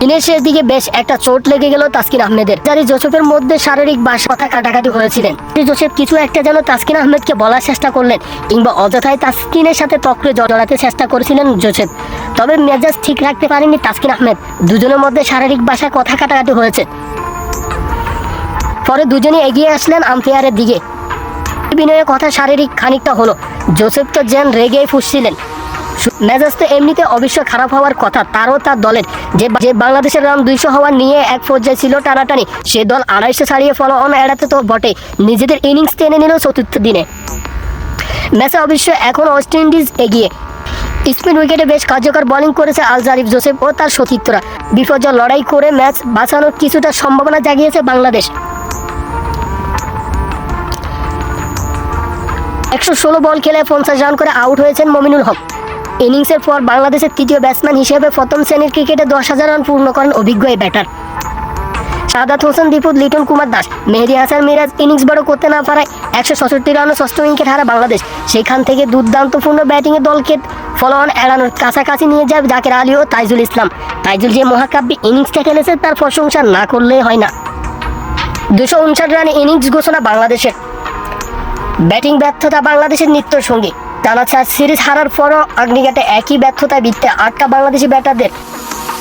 দিনের শেষ দিকে বেশ একটা চোট লেগে গেল তাসকিন আহমেদের। জারি জোসেফের মধ্যে শারীরিক বাস কথা কাটাকাটি হয়েছিলেন। জোসেফ কিছু একটা যেন তাসকিন আহমেদকে বলার চেষ্টা করলেন, কিংবা অযথায় তাসকিনের সাথে তক্রে জড়াতে চেষ্টা করেছিলেন জোসেফ। তবে মেজাজ ঠিক রাখতে পারেনি তাসকিন আহমেদ। দুজনের মধ্যে শারীরিক ভাষায় কথা কাটাকাটি হয়েছে। পরে দুজনে এগিয়ে আসলেন আম্পায়ারের দিকে। বিনয়ের কথা শারীরিক খানিকটা হলো। জোসেফ তো যেন রেগেই ফুসছিলেন। মেজাজ তো এমনিতে অবশ্য খারাপ হওয়ার কথা, তারও তার দলের। যে যে বাংলাদেশের রান দুইশো হওয়া নিয়ে এক পর্যায়ে ছিল টানাটানি, সে দল আড়াইশো ছাড়িয়ে ফলো অন এড়াতে তো বটে। নিজেদের ইনিংস টেনে নিল চতুর্থ দিনে। ম্যাচে অবশ্য এখন ওয়েস্ট ইন্ডিজ এগিয়ে। স্পিন উইকেটে বেশ কার্যকর বোলিং করেছে আল জারিফ, জোসেফ ও তার সতীর্থরা। বিপর্যয় লড়াই করে ম্যাচ বাঁচানোর কিছুটা সম্ভাবনা জাগিয়েছে বাংলাদেশ। একশো ষোলো বল খেলে পঞ্চাশ রান করে আউট হয়েছেন মমিনুল হক। ইনিংসের পর বাংলাদেশের তৃতীয় ব্যাটসম্যান হিসেবে প্রথম শ্রেণির ক্রিকেটে দশ হাজার রান পূর্ণ করেন অভিজ্ঞ এই ব্যাটার। সাদাত হোসেন দীপুত লিটন কুমার দাস, মেহেদি হাসান মিরাজ ইনিংস বড় করতে না পারায় একশো ছষট্টি রানে ষষ্ঠ উইকেট হারা বাংলাদেশ। সেখান থেকে দুর্দান্তপূর্ণ ব্যাটিংয়ে দলকে ফলো অন এড়ানোর কাছাকাছি নিয়ে যায় জাকের আলী ও তাইজুল ইসলাম। তাইজুল যে মহাকাব্যে ইনিংসটা খেলেছে তার প্রশংসা না করলেই হয় না। দুশো উনষাট রানে ইনিংস ঘোষণা বাংলাদেশের। ব্যাটিং ব্যর্থতা বাংলাদেশের নিত্যর সঙ্গী। টানা চার সিরিজ হারার পরও আগ্নিঘাটে একই ব্যর্থতায় বিত্তে আটটা বাংলাদেশি ব্যাটারদের।